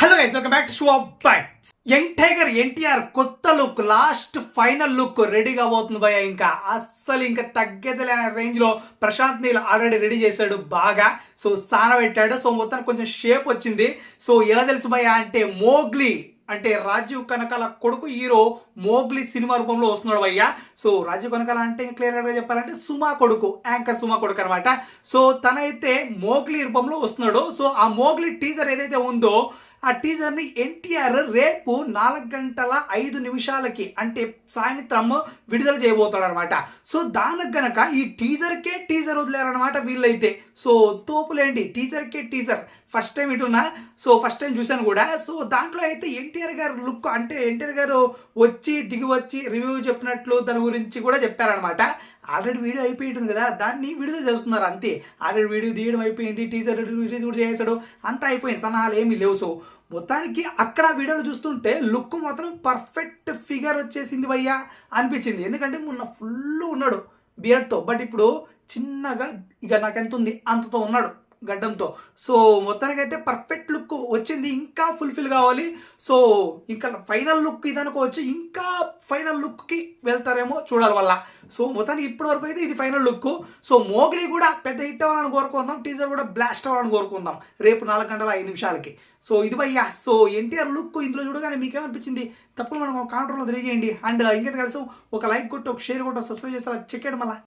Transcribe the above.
Hello guys welcome back to show bytes young tiger NTR కొత్త look last final look రెడీగా పోతుంది భయ ఇంకా అస్సలు ఇంకా తగ్గేదలే రేంజ్లో ప్రశాంత్ నీల్ ఆల్రెడీ రెడీ చేశాడు బాగా. సో సాన పెట్టాడు. సో మొత్తానికి కొంచెం షేప్ వచ్చింది. సో ఎలా తెలుసు భయ అంటే మోగ్లీ అంటే రాజీవ్ కనకాల కొడుకు హీరో మోగ్లీ సినిమా రూపంలో వస్తున్నాడు భయ్య. సో రాజీవ్ కనకాల అంటే క్లియర్గా చెప్పాలంటే సుమా కొడుకు యాంకర్ సుమా కొడుకు అనమాట సో తనైతే మోగ్లీ రూపంలో వస్తున్నాడు. సో ఆ మోగ్లీ టీజర్ ఏదైతే ఉందో ఆ టీజర్ని ఎన్టీఆర్ రేపు నాలుగు గంటల ఐదు నిమిషాలకి అంటే సాయంత్రం విడుదల చేయబోతాడు అనమాట సో దానికి గనక ఈ టీజర్కే టీజర్ వదిలేరనమాట వీళ్ళైతే. సో తోపులేండి టీజర్కే టీజర్. ఫస్ట్ టైం ఇటున్నా సో ఫస్ట్ టైం చూశాను కూడా. సో దాంట్లో అయితే ఎన్టీఆర్ గారు లుక్ అంటే ఎన్టీఆర్ గారు వచ్చి దిగి వచ్చి రివ్యూ చెప్పినట్లు దాని గురించి కూడా చెప్పారనమాట ఆల్రెడీ వీడియో అయిపోయింది కదా దాన్ని విడుదల చేస్తున్నారు అంతే. ఆల్రెడీ వీడియో తీయడం అయిపోయింది టీజర్ రిలీజ్ కూడా చేసాడు అంతా అయిపోయింది సన్నాహాలు ఏమీ లేవు. సో మొత్తానికి అక్కడ వీడియోలు చూస్తుంటే లుక్ మాత్రం పర్ఫెక్ట్ ఫిగర్ వచ్చేసింది భయ్యా అనిపించింది. ఎందుకంటే మొన్న ఫుల్ ఉన్నాడు బియర్డ్తో బట్ ఇప్పుడు చిన్నగా ఇక నాకు ఎంత ఉంది? అంతతో ఉన్నాడు. గడ్డంతో. సో మొత్తానికైతే పర్ఫెక్ట్ లుక్ వచ్చింది. ఇంకా ఫుల్ఫిల్ కావాలి. సో ఇంకా ఫైనల్ లుక్ ఇది అనుకోవచ్చు ఇంకా ఫైనల్ లుక్కి వెళ్తారేమో చూడాలి వల్ల సో మొత్తానికి ఇప్పటి వరకు అయితే ఇది ఫైనల్ లుక్ సో మోగ్లీ కూడా పెద్ద హిట్ అవ్వాలని కోరుకుందాం. టీజర్ కూడా బ్లాస్ట్ అవ్వాలని కోరుకుందాం. రేపు నాలుగు గంటల ఐదు నిమిషాలకి. సో ఇది భయ్యా. సో ఎన్టీఆర్ లుక్ ఇందులో చూడగానే మీకేమనిపించింది? తప్పుడు మనం కాంట్రోల్లో తెలియజేయండి. అండ్ ఇంకేత కలిసి ఒక లైక్ కొట్టి ఒక షేర్ కొట్టి సబ్స్క్రైబ్ చేస్తే చెక్కండి మళ్ళీ.